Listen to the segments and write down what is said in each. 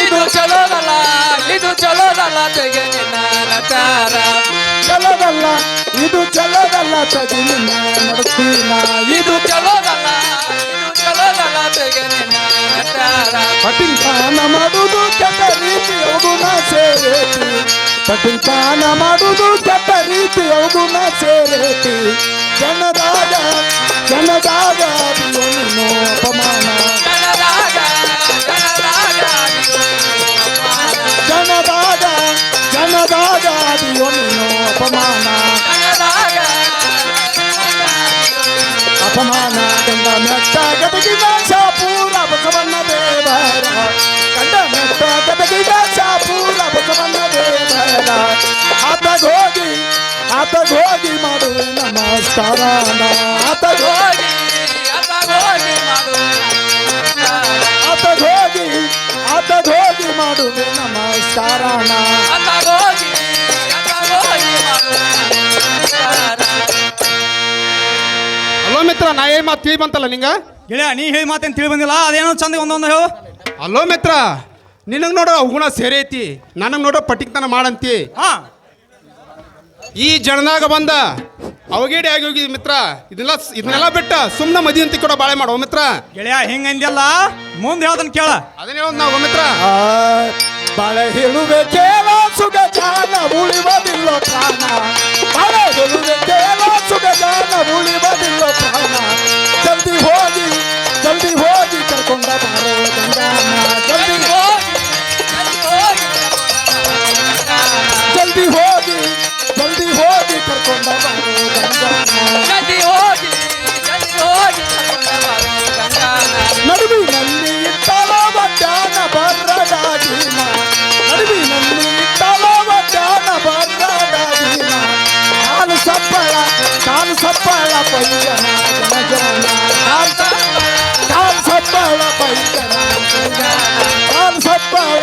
ಇದು ಚಲೋದಲ್ಲ ಇದು ಚಲೋದಲ್ಲ ತೆಗೆ ನಚಾರ ಚಲೋದಲ್ಲ ಇದು ಚಲೋದಲ್ಲ ತಗಿ ನಡತೀನ. ಇದು ಚಲೋದಲ್ಲ ಇದು ಚಲೋದಲ್ಲ ತೆಗೆ ನಿನ್ನ ನಚಾರ ಕಠಿಣಪಾನ ಮಾಡುವುದು ಕೆಟ್ಟ ರೀತಿ ನಾ ಸೇರೇತಿ. ಕಠಿಣಪಾನ ಮಾಡುವುದು ಕೆಟ್ಟ ರೀತಿ ನಾ ಸೇರೇತಿ. ಜನದಾಗ ಜನದಾಗ ಅದಿಯೋ ಅಪಮಾನ. ಜನದಾಗ ಜನರಾಗ ಅಪಮಾನ. ಜನದಾಗ ಜನದಾಗ ಅದಿಯೋ ನೀನು ಅಪಮಾನ ಜನರಾಗ ಅಪಮಾನ ಗಂಡ ಮೆಟ್ಟ ಗದಗಿದ ಶಾಪೂರ ಬಸವಣ್ಣ ದೇವರ ಗಂಡ ಮೆಟ್ಟ ಗದಗಿದ ಶಾಪೂರ ಬಸವಣ್ಣ ದೇವರ ಆತಗೋಗಿ ಆತಗೋಗಿ ಮಾಡುವೆ ನಮಸ್ಕಾರ ಆತಗೋಗಿ ಹೋಗಿ ಅದ ಹೋಗಿ ಮಾಡು ಆತಗೋಗಿ ಆತಗೋಗಿ ಮಾಡುವೆ ನಮಸ್ಕಾರ ಅದ ಹೋಗಿ ಅದ ಹೋಗಿ ಮಾಡು ಹಲೋ ಮಿತ್ರ ನಾ ಏನ್ ಮಾತು ತಿಳಿ ಬಂತಲ್ಲ ನಿಂಗ? ಗೆಳೆಯ ನೀ ಹೇಳಿ ಮಾತೇನು ತಿಳಿ ಬಂದಿಲ್ಲ? ಅದೇನೋ ಚಂದ ಒಂದೊಂದು ಹೇಳು. ಹಲೋ ಮಿತ್ರ ನಿನಗೆ ನೋಡೋ ಗುಣ ಸೇರೈತಿ ಐತಿ. ನನಗೆ ನೋಡೋ ಪಟಿಕ್ತನ ಮಾಡಂತಿ. ಹಾ. ಈ ಜನದಾಗ ಬಂದ ಅವಗೇಡಿ ಆಗಿ ಹೋಗಿದ್ವಿ ಮಿತ್ರ? ಇದನ್ನೆಲ್ಲ ಇದನ್ನೆಲ್ಲ ಬಿಟ್ಟ ಸುಮ್ಮನೆ ಮದಿ ಅಂತ ಕೂಡ ಬಾಳೆ ಮಾಡೋ ಮಿತ್ರ? ಗೆಳೆಯ ಹಿಂಗ ಅಂದ್ಯಲ್ಲ? ಮುಂದೆ ಯಾವ್ದನ್ ಕೇಳ. ಅದನ್ನ ಹೇಳೋದು ನಾವು ಮಿತ್ರ. ಬಾಳೆ ಹೇಳುವೆ ಕೇಳ ಸುಗ ಜಾನ ಉಳಿವದಿಲ್ಲ ಪ್ರಾಣ. ಬಾಳೆ ಹೇಳುವೆ ಕೇಳ ಸುಗ ಜಾನ ಉಳಿವದಿಲ್ಲ ಪ್ರಾಣ. ಜಲ್ದಿ ಹೋಗಿ ಜಲ್ದಿ ಹೋಗಿ ಕರ್ಕೊಂಡ ಬಾರೋ ಜಲ್ದಿ ಹೋಗಿ ಹೋಗಿ ಜಲ್ದಿ ಹೋಗಿ ಜಲ್ದಿ ಹೋಗಿ ಕರ್ಕೊಂಡ ಬಾರೋ ಗಂಗಾನ ಜಲ್ದಿ ಹೋಗಿ ಜಲ್ದಿ ಹೋಗಿ ಕರ್ಕೊಂಡ ಬಾರೋ ಗಂಗಾನ. ನಡುವಿನಲ್ಲಿ ಇಟ್ಟಲ ವಡ್ಡಾನ ಬರ್ರಡಾಗಿನ ನಡುವಿನಲ್ಲಿ ಇಟ್ಟಲ ವಡ್ಡಾನ ಬರ್ರಡಾಗಿನ ಕಾಲು ಸಪ್ಪಳ ಕಾಲು ಸಪ್ಪಳ ಪೈಯನ ಜನಜನ ಕಾಲು ಕಾಲು ಸಪ್ಪಳ ಪೈಯನ ಕಾಲು ಸಪ್ಪಳ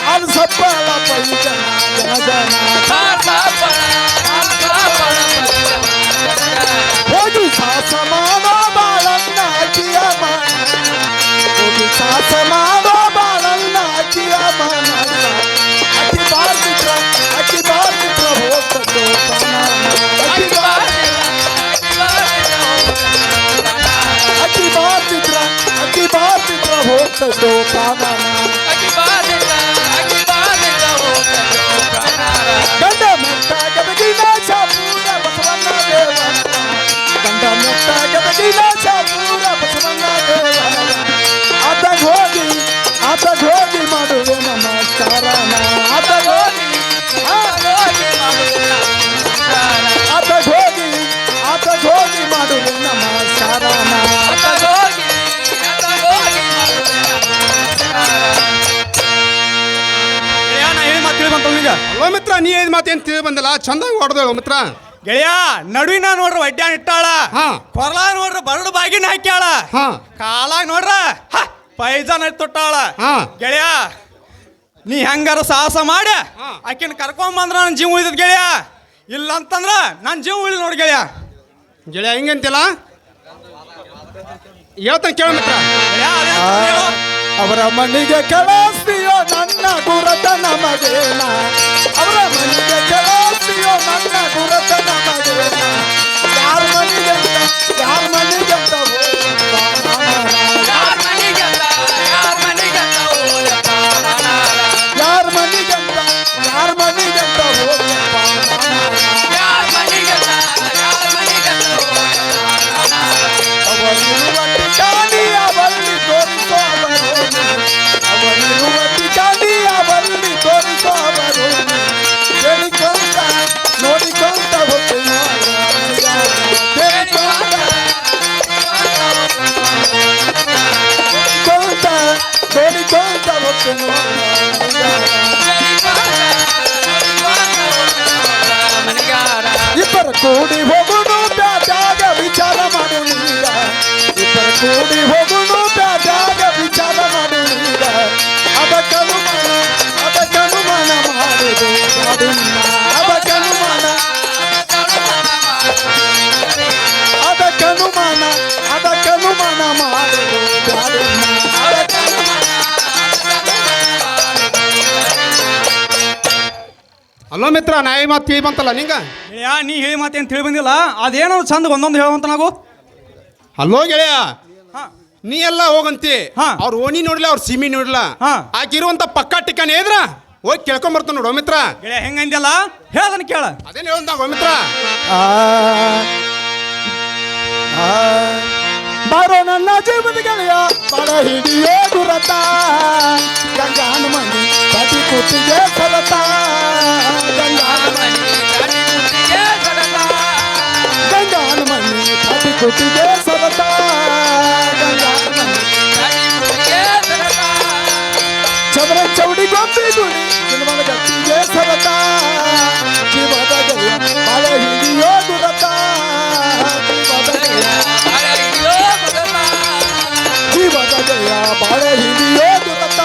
ಕಾಲು ಸಪ್ಪಳ ಪೈಯನ ಜನಜನ ಕಾಸಾಪಳ, ಬಾರ್ತಿದ್ರ ಹೋಗ್ತದ್ದು ಪ್ರಾಣನ ಗಂಡ ಮೆಟ್ಟ ಗದಗಿನ ಶಾಪೂರ ಬಸವಣ್ಣ ದೇವ ಗಂಡ ಮೆಟ್ಟ ಗದಗಿನ ಶಾಪೂರ ಬಸವಣ್ಣ ದೇವ ಆತಗ್ ಹೋಗಿ ಆತಗ್ ಹೋಗಿ ಮಾಡುವೆ ನಮಸ್ಕಾರನ ಆತಗ್ ಹೋಗಿ ಆತಗ್ ಹೋಗಿ ಆತಗ್ ಹೋಗಿ ಮಾಡುವೆ ನಮಸ್ಕಾರನ ಗೆಳೆಯ ನಾ ಹೇಳಿ ಮಾತು ತಿಳಿ ಹಲೋ ಮಿತ್ರ ನೀ ಏನ್ ಮಾತೇನ್ ತಿಳಿ ಬಂದಿಲ್ಲ? ಚಂದಾಗಿ ಹೊಡೆದೇಳು ಮಿತ್ರ. ಗೆಳೆಯ ನಡುವಿನ ನೋಡ್ರ ವಡ್ಡ್ಯಾನ್ ಇಟ್ಟಾಳ. ಹಾ. ಕೊರಲ ನೋಡ್ರ ಬರಡು ಬಾಗಿನ ಹಾಕ್ಯಾಳ. ಹಾ. ಕಾಲಾಗ ನೋಡ್ರ ಹ, ಪೈಜಾನ ತೊಟ್ಟಾಳ. ಹಾ. ಗೆಳೆಯ ನೀ ಹೆಂಗಾರ ಸಾಹಸ ಮಾಡ. ಹಾ. ಆಕಿನ ಕರ್ಕೊಂಡ್ ಬಂದ್ರ ನನ್ನ ಜೀವ ಉಳಿದ ಗೆಳೆಯ. ಇಲ್ಲ ಅಂತಂದ್ರ ನನ್ನ ಜೀವ ಉಳಿದ ನೋಡಿ ಗೆಳೆಯ. ಗೆಳೆಯ ಹಿಂಗಂತಿಲ್ಲ? ಹೇಳ್ತಾನೆ ಕೇಳ ಮಿತ್ರ. ಅವರ ಮನೆಗೆ ಕಳಿಸ್ತೀಯೋ ನನ್ನ ಗುರತ ನಮಗೇನ ಅವರ ಮನೆಗೆ ಕಳಿಸ್ತೀಯೋ ನನ್ನ ಗುರತ ನಮಗೇನ ಯಾರ ಮನೆಗೆ ಯಾರ ಮನೆಗೆ ಇಬ್ಬರು ಕೂಡಿ ಹೋಗುನು ಪ್ಯಾಟ್ಯಾಗ ವಿಚಾರ ಮಾಡುವುದಿಲ್ಲ. ಇಬ್ಬರು ಕೂಡಿ ಹೋಗುನು ಪ್ಯಾಟ್ಯಾಗ ವಿಚಾರ ಮಾಡುವುದಿಲ್ಲ. ನೀಗ ಅಲ್ಲೋ ಮಿತ್ರ ನಾಯಿ ಮಾತು ತಿಳಿ ಬಂತಲ್ಲ ನಿಂಗ? ಯಾ ನೀ ಹೇಳಿ ಮಾತೇನು ತಿಳಿ ಬಂದಿಲ್ಲ ಅದೇನೋ ಚಂದ ಒಂದೊಂದು ಹೇಳುವಂತ ನಾವು. ಅಲ್ಲೋ ಗೆಳೆಯ ಹಾ. ನೀ ಎಲ್ಲ ಹೋಗಂತಿ. ಹಾ. ಅವ್ರ ಓಣಿ ನೋಡ್ಲ ಅವ್ರ ಸಿಮಿ ನೋಡ್ಲ? ಹಾ. ಆಕಿರುವಂತ ಪಕ್ಕ ಟಿಕ್ಕನೆ ಇದ್ರ? ಹೋಗಿ ಕೇಳ್ಕೊಂಬರ್ತಾನ ನೋಡು ಮಿತ್ರ ಗೆಳೆಯ ಹೆಂಗಂದ್ಯಲ್ಲ ಹೇಳದನ್ನ ಕೇಳ. ಅದೇನ್ ಹೇಳಂದಾಗ ಮಿತ್ರ ಆ, ಆ, ಬಾರೋ ನನ್ನ ಜೀವದ ಗೆಳೆಯ ಬಾಳ ಹಿಡಿಯೋ ಗುರತ ಗಂಗಾನ ಮನೆ ಕಟಿ ಕುತ್ತಿಗೆ ಸರತ ಗಂಗಾನ ಮನೆ ಗಂಗಾನ ಮನೆ ಕಟಿ ಕುತ್ತಿಗೆ ಸರತ ಗಂಗಾನ ಮನೆ ಚಮರ ಚೌಡಿ ಗೊಂಬಿ ಗುಡಿ ಸಿನಿಮಾದ ಗಟ್ಟಿಗೆ ಸರತ ಜೀವದ ಗೆಳೆಯ ಬಾಳ ಹಿಡಿಯೋ ಗುರತ ಜೀವದ ಗೆಳೆಯ ಜೀವದ ಗೆಳೆಯ ಬಾಳ ಹಿಡಿಯೋ ಗುರತ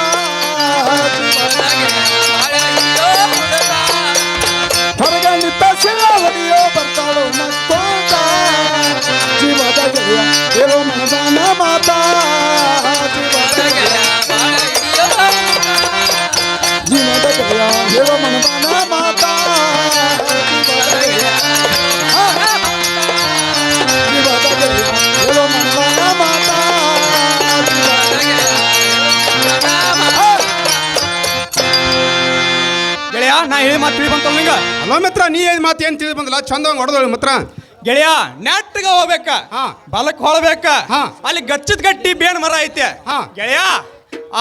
ಹೇಳಿ ಮಾತು ತಿಳಿ ಬಂತಲ್ಲ ನಿಂಗ? ಅಲ್ಲ ಮಿತ್ರ ನೀ ಏನ್ ಮಾತು ಏನ್ ತಿಳಿದು ಬಂದಲ್ಲ? ಚಂದ ಹೊಡೆದಳು ಮಿತ್ರ. ಗೆಳೆಯ ನೆಟ್ಟಗ ಹೋಗ್ಬೇಕ. ಹಾ. ಬಲಕ್ ಹೊಳ್ಬೇಕ. ಹಾ. ಅಲ್ಲಿ ಗಚ್ಚದ ಗಟ್ಟಿ ಬೇಣ ಮರ ಐತೆ. ಹಾ. ಗೆಳೆಯ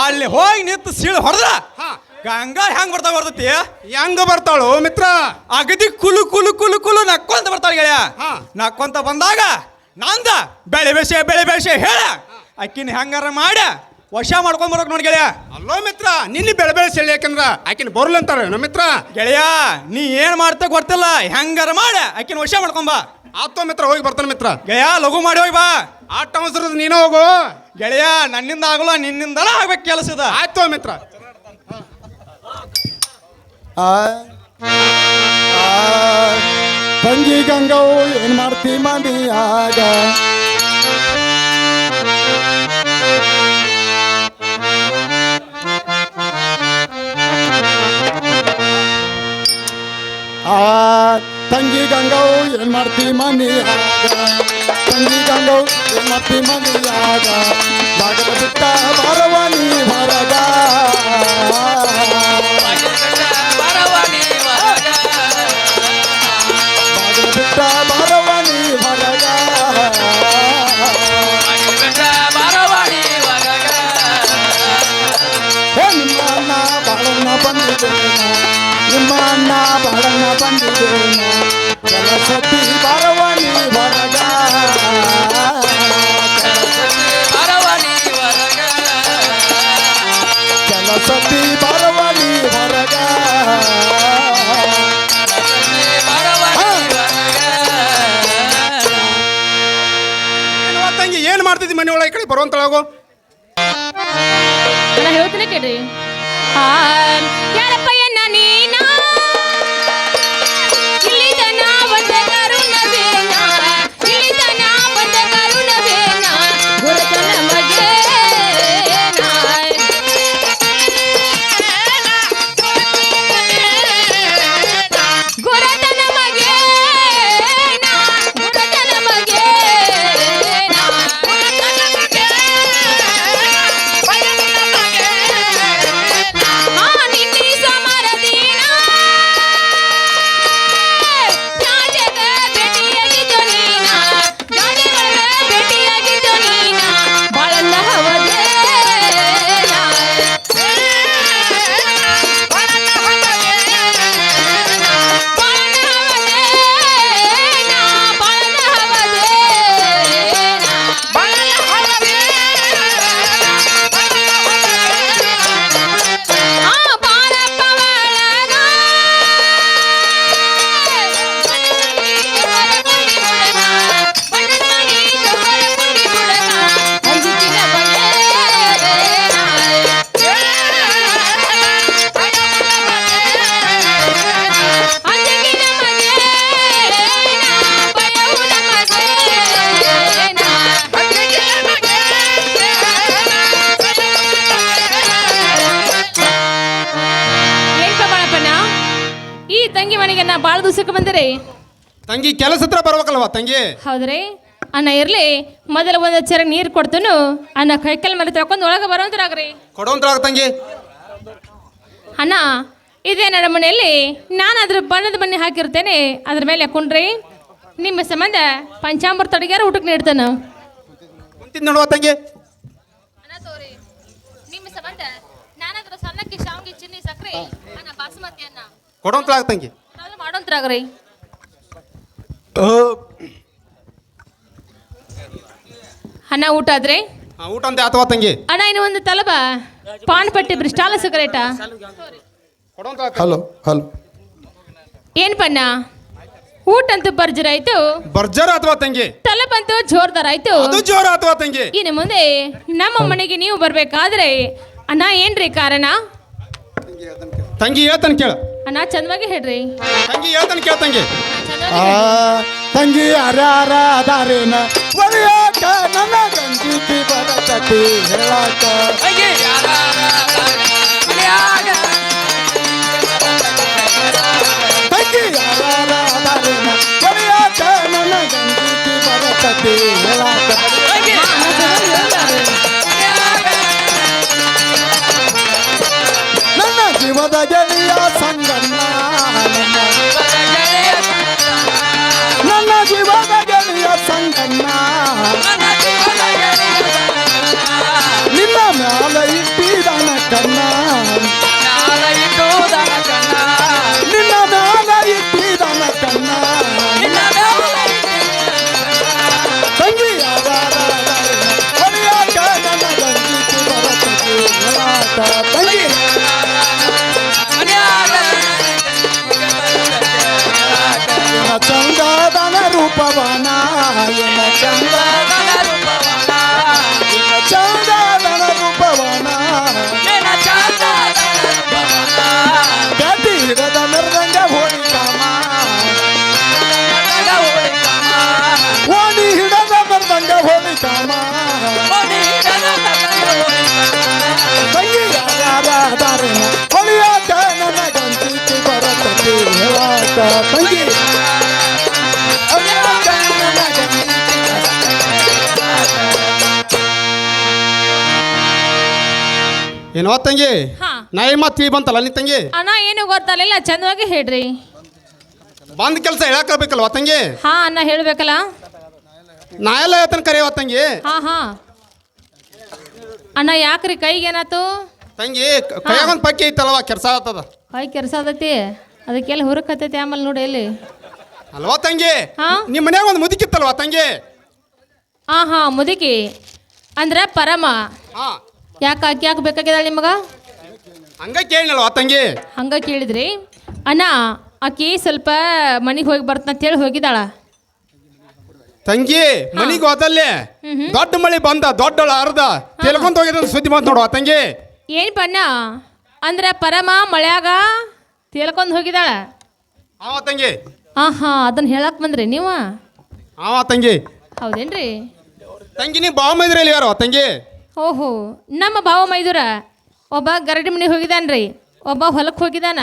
ಅಲ್ಲಿ ಹೋಗಿ ನಿಂತು ಸೀಳು ಹೊಡೆದ್ರ ಹಾ. ಗಂಗಾ ಹೆಂಗ್ ಬರ್ತಾ ಬರ್ತೈತಿ? ಹೆಂಗ ಬರ್ತಾಳು ಮಿತ್ರ? ಅಗದಿ ಕುಲು ಕುಲು ಕುಲು ಕುಲು ನಕ್ಕೊಂತ ಬರ್ತಾಳ ಗೆಳೆಯ. ಹಾ. ನಕ್ಕೊಂತ ಬಂದಾಗ ನಂದ ಬೆಳೆ ಬೇಸೆ ಬೆಳೆ ಬೇಸೆ ಹೇಳ. ಅಕ್ಕಿನ ಹೆಂಗಾರ ಮಾಡ. ವಶ ಮಾಡ್ಕೊಂಡ್ ಬರೋಕ್ ನೋಡಿ ಗೆಳೆಯ. ಅಲ್ಲೋ ಮಿತ್ರ ನಿನ್ನ ಬೆಳೆ ಬೆಳೆ ಸೆಳಿ ಯಾಕಂದ್ರ ಆಕಿನ ಬರ್ಲಿ ಅಂತಾರೆ ನಮ್ಮ ಮಿತ್ರ. ಗೆಳೆಯ ನೀ ಏನ್ ಮಾಡ್ತ ಗೊತ್ತಿಲ್ಲ ಹೆಂಗಾರ ಮಾಡ ಆಕಿನ ವಶ ಮಾಡ್ಕೊಂಬ ಆತೋ ಮಿತ್ರ ಹೋಗಿ ಬರ್ತಾನೆ ಮಿತ್ರ. ಗೆಳೆಯ ಲಘು ಮಾಡಿ ಹೋಗಿ ಬಾ. ಆಟ ಅವಸರದ ನೀನು ಹೋಗು. ಗೆಳೆಯ ನನ್ನಿಂದ ಆಗಲ್ಲ ನಿನ್ನಿಂದಲ ಆಗ್ಬೇಕು ಕೆಲಸದ. ಆಯ್ತು ಮಿತ್ರ. ಆ, ಆ, ತಂಗಿ ಗಂಗವು ಏನ್ ಮಾಡ್ತಿ ಮನಿಯಾಗ? ತಂಗಿ ಗಂಗವು ಏನ್ ಮಾಡ್ತಿ ಮನಿಯಾಗ ತಂಗಿ ಗಂಗವು ಏನ್ ಮಾಡ್ತಿ ಮನಿಯಾಗ ಬಾಗಲ ಬಿಟ್ಟ ಬಾರವಾನಿ ಹೊರಗ ಬಾಗಲ ಬಿಟ್ಟ ಬಾರವಾನಿ ಬಂದಿದ್ದೇನ ನಿಮ್ಮ ಅಣ್ಣ ಬಾಳಣ್ಣ ಬಂದಿದ್ದೇನ. ಕೆಲಸತಿ ಬರವಣಿ ಬರಗ. ಕೆಲಸತಿ ಬರವಣಿ ಹೊರಗ ಏನವ್ವ ತಂಗಿ ಏನ್ ಮಾಡ್ತಿದ್ದಿ ಮನೆ ಒಳಗೆ ಕಡೆ? ಬರುವಂತಳಾಗೋ ಹೇಳ್ತೀನಿ ಕೇಳ್ರಿ. ಆ, ತಂಗಿ ಕೆಲಸ ಹತ್ರ ಬರ್ಬೇಕಲ್ವಾ ತಂಗಿ? ಹೌದ್ರಿ? ಅಣ್ಣ ಇರ್ಲಿ ಮೊದಲ ಒಂದು ಚರ ನೀರು ಕೊಡ್ತನು ಅಣ್ಣ ಕೈಕಲ್ ಮೇಲೆ ತಕೊಂಡು ಒಳಗೆ ಬರೋಂತ್ರಾಗ್ರಿ ಕೊಡೋಂತ್ರಾಗ ತಂಗಿ. ಅಣ್ಣ ಇದೇ ನನ್ನ ಮನೆಯಲ್ಲಿ ನಾನು ಅದ್ರ ಬಣ್ಣದ ಬನ್ನಿ ಹಾಕಿರ್ತೇನೆ ಅದ್ರ ಮೇಲೆ ಕುಂಡ್ರಿ. ನಿಮ್ಮ ಸಂಬಂಧ ಪಂಚಾಮೃತ ಅಡುಗೆಯಾರ ಊಟಕ್ಕೆ ನೀಡ್ತಾನ. ಕುಂತಿದ್ ನೋಡುವ ತಂಗಿ. ನಿಮ್ಮ ಸಂಬಂಧ ನಾನದ್ರ ಸಣ್ಣಕ್ಕೆ ಶಾವಿಗೆ ಚಿನ್ನಿ ಸಕ್ರೆ ಅಣ್ಣ ಬಾಸುಮತಿ ಅನ್ನ ಕೊಡೋಂತ್ರಾಗ ತಂಗಿ. ಮಾಡೋಂತ್ರಾಗ್ರಿ. ಅನ್ನ ಊಟ ಆದ್ರೆ? ಊಟ ಅಂತ ಅಥವಾ ತಂಗಿ. ಅಣ್ಣ ಇನ್ನು ಒಂದು ತಲಬ ಪಾನ್ ಪಟ್ಟಿ ಬ್ರಿಸ್ಟಾಲ ಸಿಗರೇಟಾ? Hello hello. ಏನ್ ಪಣ್ಣ? ಊಟ ಅಂತೂ ಬರ್ಜರಾಯ್ತು ಬರ್ಜರ್ ಅಥವಾ ತಂಗಿ. ತಲಬಂತು ಜೋರ್ದಾರ್ ಆಯ್ತು? ಅದು ಜೋರ ಅಥವಾ ತಂಗಿ. ಇನ್ನು ಮುಂದೆ ನಮ್ಮ ಮನೆಗೆ ನೀವು ಬರ್ಬೇಕಾದ್ರೆ ಅಣ್ಣ ಏನ್ರಿ ಕಾರಣ? ತಂಗಿ ಹೇಳ್ತಾನೆ ಕೇಳ. ಅಣ್ಣ ಚಂದವಾಗಿ ಹೇಳ್ರಿ. ತಂಗಿ ಹೇಳ್ತಾನೆ ಕೇಳ ತಂಗಿ. ಆ ತಂಗಿ ಯಾರ್ಯಾರ ಅದಾರೇನ ಒಲಿಯಾಕ ನನ್ನ ಗಂಜಿಕಿ ಬರತತಿ ಹೇಳಾಕ. ತಂಗಿ ಯಾರ್ಯಾರ ಅದಾರೇನ ಒಲಿಯಾಕ ನನ್ನ ಗಂಜಿಕಿ ಬರತತಿ ಹೇಳಾಕ. ತಂಗಿ ನನ್ನ ಜೀವದ ಗೆಳೆಯ ಸಂಗಣ್ಣ ನನ್ನ ನನ್ನ ಜೀವದ ಗೆಳೆಯ ಸಂಗಣ್ಣ ನಿನ್ನ ಮ್ಯಾಲ ಇಟ್ಟಿದನ ಕಣ್ಣ ನಿನ್ನ ಮ್ಯಾಲ ಇಟ್ಟಿದನ ಕಣ್ಣ ತಂಗಿ ರೂಪವನ ಏನ ಚಂದ ಏನ ಚಂದದನ ರೂಪವನ ಗಟ್ಟಿ ಹಿಡದ ಮೆರದಂಗ ಹೋಳಿಕಾಮ ಓಣಿ ಹಿಡದ ಮೆರದಂಗ ಹೋಳಿಕಾಮ ಹೊಳಿಯಾಕ ನನ್ನ ಗಂಜಿಕಿ ಬರತತಿ ಹೇಳಾಕ ತಂಗಿ ಏನೋ ತಂಗಿ? ಹಾ. ನಾಯಿ ಮಾತು ಬಂತಲ್ಲ ನೀ ತಂಗಿ? ಅಣ್ಣ ಏನು ಗೊತ್ತಲ್ಲ ಚಂದವಾಗಿ ಹೇಳ್ರಿ. ಬಂದ್ ಕೆಲಸ ಹೇಳಕ್ಕಲ್ಬೇಕಲ್ವ ತಂಗಿ? ಹಾ ಅಣ್ಣ ಹೇಳ್ಬೇಕಲ್ಲ. ನಾ ಎಲ್ಲ ಹೇಳ್ತಾನೆ ಕರೆಯವ ತಂಗಿ? ಹಾ ಹಾ. ಅಣ್ಣ ಯಾಕ್ರಿ ಕೈಗೆ ಏನಾತು? ತಂಗಿ ಕೈಯಾಗೊಂದು ಪಕ್ಕಿ ಐತಲ್ವ ಕೆಲಸ ಆತದ ಕೈ ಕೆರ್ಸಾದತಿ ಅದಕ್ಕೆಲ್ಲ ಹುರುಕತ್ತೈತಿ ಆಮೇಲೆ ನೋಡಿ ಎಲ್ಲಿ. ಅಲ್ವಾ ತಂಗಿ? ಹಾ? ನಿಮ್ಮ ಮನ್ಯಾಗ ಒಂದು ಮುದುಕಿತ್ತಲ್ವಾ ತಂಗಿ? ಹಾ ಹಾ ಮುದುಕಿ. ಅಂದ್ರೆ ಪರಮ. ಹಾ. ಯಾಕೆ ಆಕೆ ಯಾಕೆ ನಿಮಗೆ ನಿಮಗ? ಹಂಗ ಕೇಳಿನಲ್ವಾ ತಂಗಿ? ಹಂಗ ಕೇಳಿದ್ರಿ. ಅಣ್ಣ ಆಕಿ ಸ್ವಲ್ಪ ಮನೆಗೆ ಹೋಗಿ ಬರ್ತಂತ ಹೇಳಿ ಹೋಗಿದ್ದಾಳ. ತಂಗಿ ಮನಿಗೆ ಹೋದಲ್ಲಿ ದೊಡ್ಡ ಮಳಿ ಬಂದ ದೊಡ್ಡ ಅರ್ಧ ತೆಲ್ಕೊಂತ ಹೋಗಿದ ಸುದ್ದಿ ಬಂತ ನೋಡುವ ತಂಗಿ? ಏನು ಪಣ್ಣ ಅಂದ್ರೆ ಪರಮ ಮಳೆಯಾಗ ತೇಲ್ಕೊಂಡು ಹೋಗಿದ್ದಾಳ. ಅವ ತಂಗಿ. ಹಾ ಹಾ ಅದನ್ನ ಹೇಳಕ್ ಬಂದ್ರಿ ನೀವು? ಅವ ತಂಗಿ. ಹೌದೇನ್ರಿ? ತಂಗಿ ನೀ ಬಾವ ಮೈದ್ರಲ್ಲಿ ಯಾರೋ? ತಂಗಿ. ಓಹೋ ನಮ್ಮ ಭಾವ ಮೈದೂರ ಒಬ್ಬ ಗರಡಿ ಮನೆಗೆ ಹೋಗಿದಾನ್ರಿ ಒಬ್ಬ ಹೊಲಕ್ಕೆ ಹೋಗಿದಾನ.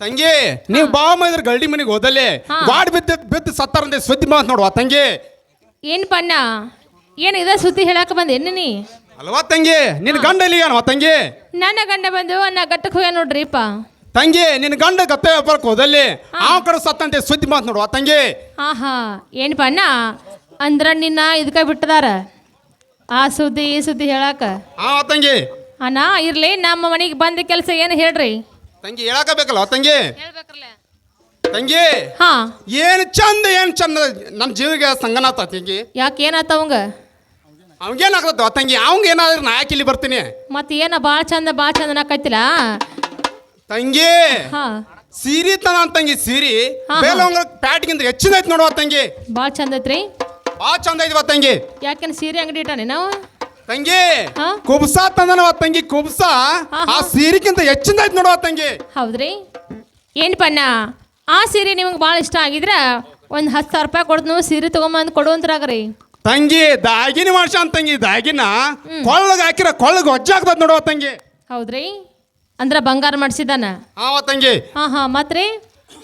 ತಂಗಿ ನೀವು ಬಾವ ಮೈದ್ರ ಗಲ್ಡಿ ಮನಿಗೆ ಹೋದಲ್ಲಿ ಹಾ. ಬಿದ್ದ ಬಿದ್ದು ಸತ್ತಾರಂತೆ ಸುದ್ದಿ ಮಾತು ನೋಡುವ ತಂಗಿ? ಏನು ಪಣ್ಣ? ಏನು ಇದೆ ಸುದ್ದಿ ಹೇಳಕ್ಕೆ ಬಂದೆ ನೀ? ಅಲ್ವಾ ತಂಗಿ? ನಿನ್ನ ಗಂಡ ಎಲ್ಲಿ ತಂಗಿ? ನನ್ನ ಗಂಡ ಬಂದು ನಾ ಗಟ್ಟಕ್ಕೆ ಹೋಗ್ಯ ನೋಡ್ರಿಪ್ಪ. ತಂಗಿ ನಿನ್ನ ಗಂಡ ಗತ್ತ ವ್ಯಾಪಾರಕ್ಕೆ ಹೋದಲ್ಲಿ ಆ ಕಡೆ ಸತ್ತಂತೆ ಸುದ್ದಿ ಮಾತು ನೋಡುವ ತಂಗಿ. ಆಹಾ ಹಾ ಏನು ಅಣ್ಣ ಅಂದ್ರ ನಿನ್ನ ಇದಕ್ಕೆ ಬಿಟ್ಟದಾರ. ಆ ಸುದ್ದಿ ಈ ಸುದ್ದಿ ಹೇಳಾಕ. ಆ ತಂಗಿ. ಅಣ್ಣ ಇರ್ಲಿ ನಮ್ಮ ಮನೆಗೆ ಬಂದ ಕೆಲಸ ಏನು ಹೇಳ್ರಿ? ತಂಗಿ ಹೇಳಕಬೇಕಲ್ಲ ತಂಗಿ? ಹೇಳ್ಬೇಕ್ರಲ್ಲ. ತಂಗಿ ಹಾ. ಏನು ಚಂದ ಏನು ಚಂದ ನಮ್ಮ ಜೀವಿಗೆ ಸಂಗನಾತ ತಂಗಿ. ಯಾಕೆ ಏನಾತವಂಗ ಅವಂಗೇನಾಗ್ತದ ತಂಗಿ? ಅವಂಗ ಏನಾದ್ರೆ ನಾ ಯಾಕೆ ಇಲ್ಲಿ ಬರ್ತೀನಿ? ಮತ್ತೆ ಏನ ಭಾಳ ಚಂದ ಭಾಳ ಚಂದ ನಾಕೈತಿಲ್ಲ ತಂಗಿ ಹಾ. ಸೀರಿ ತನ ತಂಗಿ ಸೀರಿ. ಹಾ, ಹಾ. ಬೇಲವಂಗ ಪ್ಯಾಟ್ಗಿಂತ ಹೆಚ್ಚಿನ ಐತಿ ನೋಡುವ ತಂಗಿ. ಭಾಳ ಚಂದ ಐತ್ರಿ. ಬಾ ಚಂದ ಐತಿ ತಂಗಿ. ಯಾಕಂದ್ರೆ ಸೀರೆ ಅಂಗಡಿ ಇಟ್ಟಾನೆ ನಾವು? ತಂಗಿ ಹಾ? ಕುಬ್ಸ ತಂದನವ ತಂಗಿ ಕುಬ್ಸ. ಹಾ, ಆ ಹಾ. ಸೀರಿಗಿಂತ ಹೆಚ್ಚಿನ ಐತಿ ನೋಡುವ ತಂಗಿ. ಹೌದ್ರಿ. ಏನು ಪನ್ನ? ಆ ಸೀರೆ ನಿಮಗೆ ಭಾಳ ಇಷ್ಟ ಆಗಿದ್ರ ಒಂದು ಹತ್ತು ಸಾವಿರ ರೂಪಾಯಿ ಕೊಡ್ದು ಸೀರೆ ತೊಗೊಂಬಂದು ಕೊಡುವಂತ್ರಾಗ್ರಿ ತಂಗಿ ದಾಗಿನ ಮಾಡ್ಸ ತಂಗಿ ದಾಗಿನ ಕೊಳ್ಳಗ ಹಾಕಿರ ಕೊಳ್ಳಗ ಹೊಜ್ಜಾಗ್ತದ ನೋಡುವ ತಂಗಿ. ಹೌದ್ರಿ. ಅಂದ್ರೆ ಬಂಗಾರ ಮಾಡಿಸಿದಾನ ಆವ ತಂಗಿ. ಹಾ ಹಾ ಮತ್ರಿ.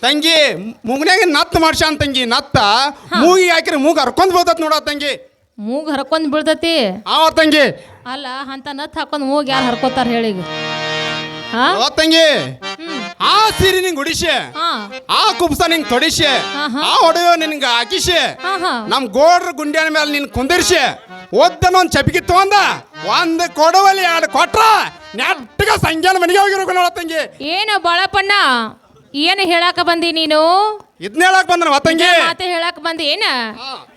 ತಂಗಿ ಮುಗ್ನ್ಯಾಗ ನತ್ ಮಾಡ್ಸ್ಯಾನ ತಂಗಿ ನತ್ತ. ಮೂಗಿ ಹಾಕಿರಿ ಮೂಗ್ ಹರ್ಕೊಂಡ್ ಬೀಳ್ತತ್ ನೋಡ ತಂಗಿ. ಮೂಗ್ ಹರ್ಕೊಂಡ್ ಬೀಳ್ತತಿ. ಆವ ತಂಗಿ. ಅಲ್ಲ ಅಂತ ನತ್ ಹಾಕೊಂಡ್ ಮೂಗ್ ಯಾರು ಹರ್ಕೋತಾರ ಹೇಳಿ ಹಾ? ತಂಗಿ. ಆ ಸೀರೆ ನಿಂಗ್ ಉಡಿಸೆ. ಹಾ. ಆ ಕುಬ್ಸ ನಿಂಗ್ ತೊಡಿಸೆ. ಆ ಒಡವೆ ನಿನ್ಗ ಹಾಕಿಸೆ. ಹಾ ಹಾ. ನಮ್ ಗೋಡ್ರ ಗುಂಡ್ಯಾನ ಮೇಲೆ ನಿನ್ ಕುಂದಿರ್ಸಿ. ಓದ್ದನ ಒಂದು ಚಪಿಗೆ ತಗೊಂಡ ಒಂದ್ ಕೊಡವಲ್ಲಿ ಎರಡು ಕೊಟ್ರ. ನೆಟ್ಟಗ ಸಂಜಾನ ಮನೆಗೆ ಹೋಗಿರೋ ನೋಡ ತಂಗಿ. ಏನು ಬಾಳಪ್ಪಣ್ಣ? ಏನು ಹೇಳಾಕ ಬಂದಿ ನೀನು? ಇದನ್ನ ಹೇಳಕ್ ಬಂದ್ರ ತಂಗಿ? ಮಾತೆ ಹೇಳಕ್ ಬಂದಿ ಏನ?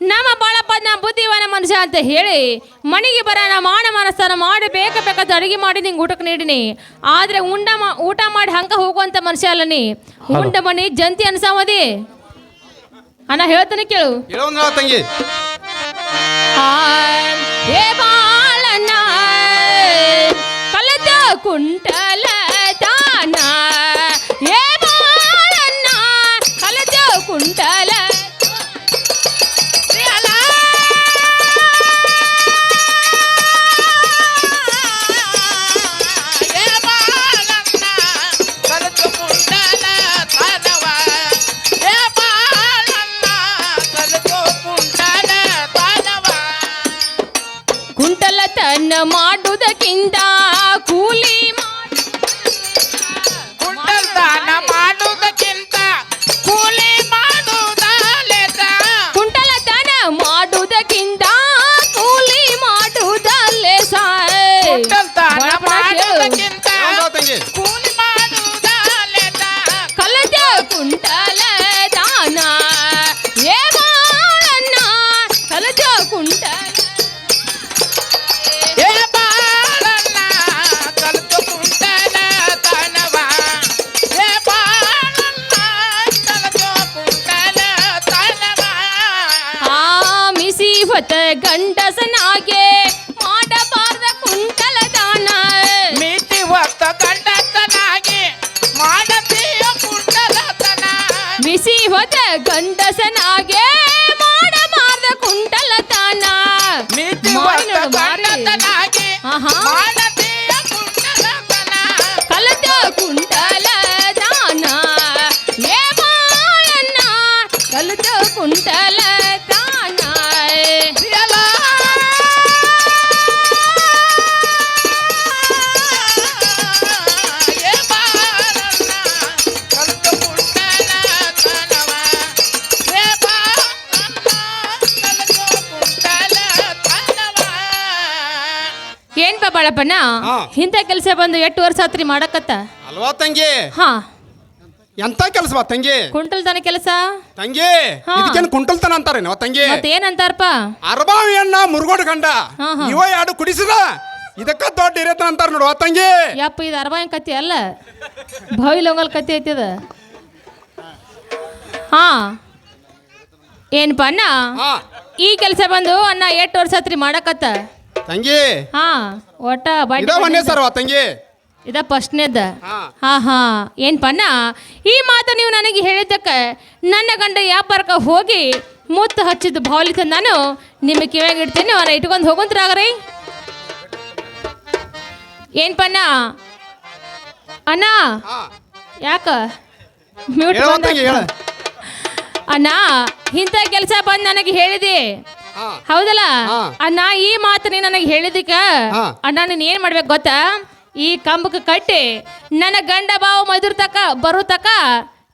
ನಮ್ಮ ಬಾಳಪ್ಪ ನಮ್ಮ ಬುದ್ಧಿವನ ಮನುಷ್ಯ ಅಂತ ಹೇಳಿ ಮನೆಗೆ ಬರ ನಾ ಮಾನ ಮನಸ್ಸನ್ನ ಮಾಡಿ ಬೇಕ ಬೇಕಾದ ಅಡಿಗೆ ಮಾಡಿ ನಿಂಗೆ ಊಟಕ್ಕೆ ನೀಡಿನಿ. ಆದ್ರೆ ಉಂಡ ಮಾ- ಊಟ ಮಾಡಿ ಹಂಗ ಹೋಗುವಂತ ಮನುಷ್ಯ ಅಲ್ಲ ನೀ. ಉಂಡ ಮನಿ ಜಂತಿ ಅನ್ಸಾವದಿ? ಅಣ್ಣ ಹೇಳ್ತಾನೆ ಕೇಳು. ಹೇಳೋ ತಂಗಿ. ಆ, ಏ ಬಾಳಣ್ಣ kinda ಏನ್ ಬಾ ಬಾಳಪ್ಪಣ್ಣ? ಹಾ. ಇಂಥ ಕೆಲಸ ಬಂದು ಎಷ್ಟು ವರ್ಷ ಆತ್ರಿ ಮಾಡಕತ್ತ? ಅಲ್ವಾ ತಂಗಿ ಹಾ. ಎಂತ ಕೆಲಸ ಬಾ ತಂಗಿ? ಕುಂಟಲ್ತನ ಕೆಲಸ? ತಂಗಿ ಹಾ. ಇದಕ್ಕೇನು ಕುಂಟಲ್ತನ ಅಂತಾರೇನೋ ತಂಗಿ? ಮತ್ತೆ ಏನಂತಾರಪ್ಪ? ಅರ್ಬಾವಿಯನ್ನ ಮುರುಗೋಡ್ ಗಂಡ. ಹಾ, ಹಾ. ಇವ ಎರಡು ಕುಡಿಸಿದ. ಇದಕ್ಕ ದೊಡ್ಡ ಇರತ್ತ ಅಂತಾರ ನೋಡುವ ತಂಗಿ. ಯಪ್ಪ ಇದು ಅರಬಾಯನ್ ಕತ್ತಿ ಅಲ್ಲ. ಬಾವಿ ಲೋಂಗಲ್ ಕತ್ತಿ ಐತಿದ ಹಾ. ಏನಪ್ಪ ಅಣ್ಣ? ಹಾ. ಈ ಕೆಲಸ ಬಂದು ಅಣ್ಣ ಎಷ್ಟು ವರ್ಷ ಆತ್ರಿ ಮಾಡಕತ್ತ? ತಂಗಿ. ಹಾ ಒಟ್ಟ ಇದ ಒಂದೇ ಸರ್ ತಂಗಿ. ಇದ ಫಸ್ಟ್ನೇದ ಹಾ. ಹಾ ಹಾ. ಪನ್ನ? ಈ ಮಾತು ನೀವು ನನಗೆ ಹೇಳಿದ್ದಕ್ಕೆ ನನ್ನ ಗಂಡ ವ್ಯಾಪಾರಕ್ಕೆ ಹೋಗಿ ಮುತ್ತು ಹಚ್ಚಿದ ಬಾವಲಿತ ನಾನು ನಿಮ್ಮ ಕಿವ್ಯಾಗ ಇಡ್ತೀನಿ ಅವನ ಇಟ್ಕೊಂಡು ಹೋಗುಂತ್ರಾಗ್ರಿ ಏನ್ ಪನ್ನ? ಅಣ್ಣ? ಯಾಕ? ಮ್ಯೂಟ್ ಹೇಳವ್ವ ತಂಗಿ ಹೇಳ. ಅಣ್ಣ ಇಂಥ ಕೆಲಸ ಬಂದು ನನಗೆ ಹೇಳಿದೆ. ಹೌದಲ್ಲ. ಅಣ್ಣ ಈ ಮಾತು ನೀ ನನಗೆ ಹೇಳಿದಕ್ಕ ಅಣ್ಣ ನೀನ್ ಏನ್ ಮಾಡ್ಬೇಕು ಗೊತ್ತಾ? ಈ ಕಂಬಕ್ಕೆ ಕಟ್ಟಿ ನನ್ನ ಗಂಡ ಬಾವು ಮದುರ್ ತಕ ಬರು ತಕ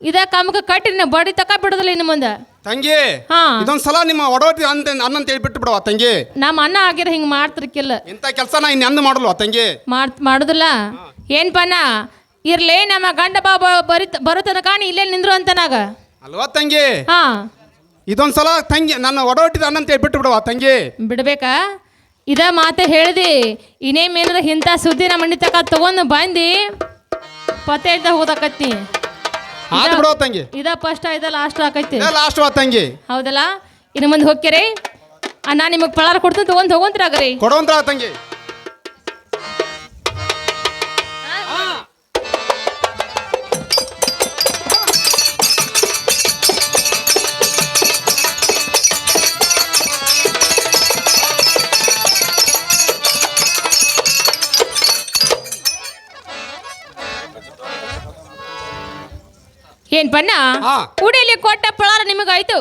ಇದ ಕಂಬಕ್ಕೆ ಕಟ್ಟಿ ನೀನು ಬಡಿ ತಕ ಬಿಡುದಿಲ್ಲ ಇನ್ನು ಮುಂದೆ. ತಂಗಿ ಹಾ. ಇದೊಂದ್ ಸಲ ನಿಮ್ಮ ಒಡವತಿ ಅಂತ ಹೇಳಿ ಹೇಳ್ಬಿಟ್ಟು ಬಿಡವ ತಂಗಿ. ನಮ್ಮ ಅಣ್ಣ ಆಗಿರ ಹಿಂಗ್ ಮಾಡ್ತಿರ್ಕಿಲ್ಲ. ಇಂಥ ಕೆಲಸ ನಾ ಇನ್ನು ಮಾಡಲ್ವ ತಂಗಿ? ಮಾಡ್ ಮಾಡುದಿಲ್ಲ. ಏನ್ ಪನ್ನ ಇರ್ಲೇ ನಮ್ಮ ಗಂಡ ಬಾವು ಬರಿ ಬರೋ ತನಕ ನೀ ಇಲ್ಲೇ ನಿಂದ್ರು ಅಂತನಾಗ. ಅಲ್ವಾ ತಂಗಿ? ಹಾ. ಇದೊಂದ್ ಸಲ ತಂಗಿ ನನ್ನ ಒಡವಟ್ಟಿದ ಅನ್ನಂತ ಹೇಳ್ಬಿಟ್ಟು ಬಿಡುವ ತಂಗಿ. ಬಿಡ್ಬೇಕಾ? ಇದ ಮಾತೆ ಹೇಳ್ದಿ ಇನ್ನೇಮೇನಾರ ಇಂಥ ಸುದ್ದಿ ನಮ್ಮ ಮನೆ ತಕ ತಗೊಂಡು ಬಂದು ಪತ್ತೆ ಇದ್ದ ಹೋದಾಕತ್ತಿ. ಆತ್ ಬಿಡವ ತಂಗಿ. ಇದ ಫಸ್ಟ್ ಇದ ಲಾಸ್ಟ್ ಆಕೈತಿ. ಲಾಸ್ಟ್ ವಾ ತಂಗಿ. ಹೌದಲ್ಲ? ಇನ್ನು ಮುಂದೆ ಹೋಗ್ಯಾರಿ ಅಣ್ಣ ನಿಮಗೆ ಪಳಾರ ಕೊಡ್ತೀನಿ ತಗೊಂಡು ಹೋಗೊಂತ್ರಾಗ್ರಿ ಕೊಡೋಂತ್ರ ತಂಗಿ. ಏನ್ ಪಣ್ಣ ಕೂಡಲಿ ಉಡಿಲಿ ಕೊಟ್ಟ ಪಳಾರ ನಿಮಗಾಯ್ತು?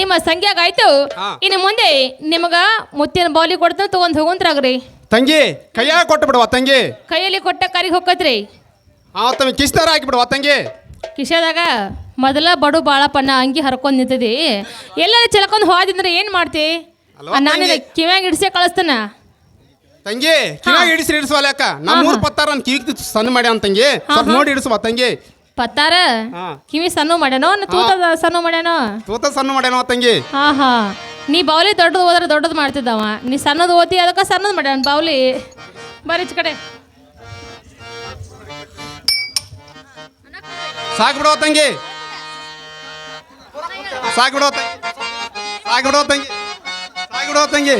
ನಿಮ್ಮ ಸಂಖ್ಯಾಗಾಯ್ತು ಆಯ್ತು ಇನ್ನು ಮುಂದೆ ನಿಮಗ ಮುತ್ತಿನ ಬಾಲಿ ಕೊಡ್ತಾನ ತಗೊಂಡ್ ಹೋಗುಂತ್ರಾಗ್ರಿ ತಂಗಿ ಕೈಯಾಗ ಕೊಟ್ಟು ಬಿಡುವ ತಂಗಿ. ಕೈಯಲ್ಲಿ ಕೊಟ್ಟ ಕರಿಗೆ ಹೊಕ್ಕತ್ರಿ. ಆ ತಮ್ಮ ಕಿಸ್ತಾರ ಹಾಕಿಬಿಡುವ ತಂಗಿ. ಕಿಶದಾಗ ಮೊದಲ ಬಡು ಬಾಳಪ್ಪಣ್ಣ ಅಂಗಿ ಹರ್ಕೊಂಡ್ ನಿಂತದಿ. ಎಲ್ಲರೂ ಚೆಲ್ಕೊಂಡ್ ಹೋದಿಂದ್ರೆ ಏನ್ ಮಾಡ್ತಿ? ನಾನು? ಕಿವ್ಯಾಗ ಇಡ್ಸೇ ಕಳಿಸ್ತಾನ? ತಂಗಿ ಕಿವ್ಯಾಗ ಇಡಿಸಿ ಇಡಿಸುವ ಲೆಕ್ಕ ನಮ್ಮ ಊರ್ ಪತ್ತಾರ ಕಿವಿ ಕಿವಿಗೆ ಸಣ್ಣ ಮಾಡ್ಯಾನ ತಂಗಿ. ಸ್ವಲ್ಪ ನೋಡಿ ಇಡಿಸುವ ತಂಗಿ. ಪತ್ತಾರ? ಹಾ. ಕಿವಿ ಸಣ್ಣ ಮಾಡ್ಯಾನೋ ತೂತ ತೂತದ ಸಣ್ಣ ಮಾಡ್ಯಾನೋ? ತೂತ ಸಣ್ಣ ಮಾಡ್ಯಾನೋ ತಂಗಿ? ಹಾ ಹಾ. ನೀ ಬೌಲಿ ದೊಡ್ಡದು ಹೋದ್ರೆ ದೊಡ್ಡದು ಮಾಡ್ತಿದ್ದವ. ನೀ ಸಣ್ಣದು ಓದಿ ಅದಕ್ಕೆ ಸಣ್ಣದು ಮಾಡ್ಯಾನ ಬಾವ್ಲಿ. ಬರೀ ಈಚ್ ಕಡೆ. ಸಾಕ್ ಬಿಡೋ ತಂಗಿ. ಸಾಕ್ ಬಿಡೋ ತಂಗಿ ಸಾಕು ಬಿಡೋ ತಂಗಿ. ಸಾಕ್ ಬಿಡೋ ತಂಗಿ.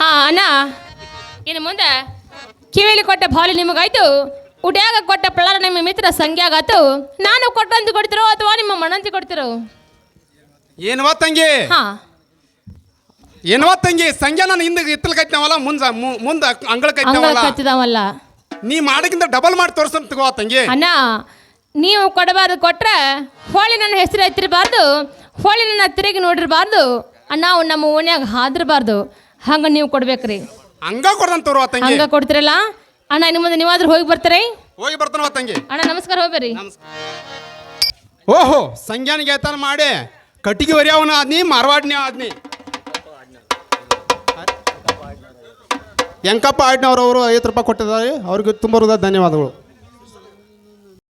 ಹಾ ಅಣ್ಣ. ಇನ್ನು ಮುಂದೆ ಕಿವಿಲಿ ಕೊಟ್ಟ ಬಾಲಿ ನಿಮಗಾಯ್ತು? ಉಡ್ಯಾಗ ಕೊಟ್ಟ ಪ್ರಳಾರ ನಿಮ್ಮ ಮಿತ್ರ ಸಂಖ್ಯಾಗಾತು ನಾನು ಕೊಟ್ಟಂತ ಕೊಡ್ತಿರೋ ಅಥವಾ ನಿಮ್ಮ ಮಣ್ಣಂತಿ ಕೊಡ್ತಿರೋ? ಏನವ ತಂಗಿ? ಹಾ. ಏನವ ತಂಗಿ? ಸಂಜೆ ನಾನು ಹಿಂದೆ ಇತ್ತಲ್ ಕೈತ್ನಾವಲ್ಲ ಮುಂದ ಮುಂದ ಅಂಗಳ ಹಂಗ ಕೈತ್ನಾವಲ್ಲ ಕತ್ತಿದಾವಲ್ಲ ನೀ ಮಾಡಕ್ಕಿಂತ ಡಬಲ್ ಮಾಡಿ ತೋರ್ಸಂತ ತಗೋ ತಂಗಿ. ಅಣ್ಣ ನೀವು ಕೊಡಬಾರ್ದು ಕೊಟ್ರೆ ಹೋಳಿ ನನ್ನ ಹೆಸರು ಎತ್ತಿರಬಾರ್ದು ಹೋಳಿ ನನ್ನ ತಿರುಗಿ ನೋಡಿರಬಾರ್ದು ನಾವು ನಮ್ಮ ಓಣ್ಯಾಗ ಹಾದಿರಬಾರ್ದು. ಹಂಗ ನೀವು ಕೊಡ್ಬೇಕ್ರಿ. ಹಂಗ ಕೊಡ್ದಂತ ತೋರುವ ತಂಗಿ. ಹಂಗ ಕೊಡ್ತಿರಲ್ಲ? ಅಣ್ಣ ಇನ್ನು ಮುಂದೆ ನೀವಾದ್ರೂ ಹೋಗಿ ಬರ್ತಾರೆ? ಹೋಗಿ ಬರ್ತಾನ ತಂಗಿ. ಅಣ್ಣ ನಮಸ್ಕಾರ ಹೋಗ್ಬೇರಿ ಓಹೋ ಸಂಜಾನಿಗೆ ಏತನ ಮಾಡಿ ಕಟ್ಟಿಗೆ ಒರಿಯವನ ಆದ್ನಿ ಮಾರ್ವಾಡ್ನಿ ಆದ್ನಿ. ಎಂಕಪ್ಪ ಆಡ್ನವ್ರು ಅವರು ಐವತ್ತು ರೂಪಾಯಿ ಕೊಟ್ಟಿದ್ದಾರೆ. ಅವ್ರಿಗೆ ತುಂಬ ಹೃದಯ ಧನ್ಯವಾದಗಳು.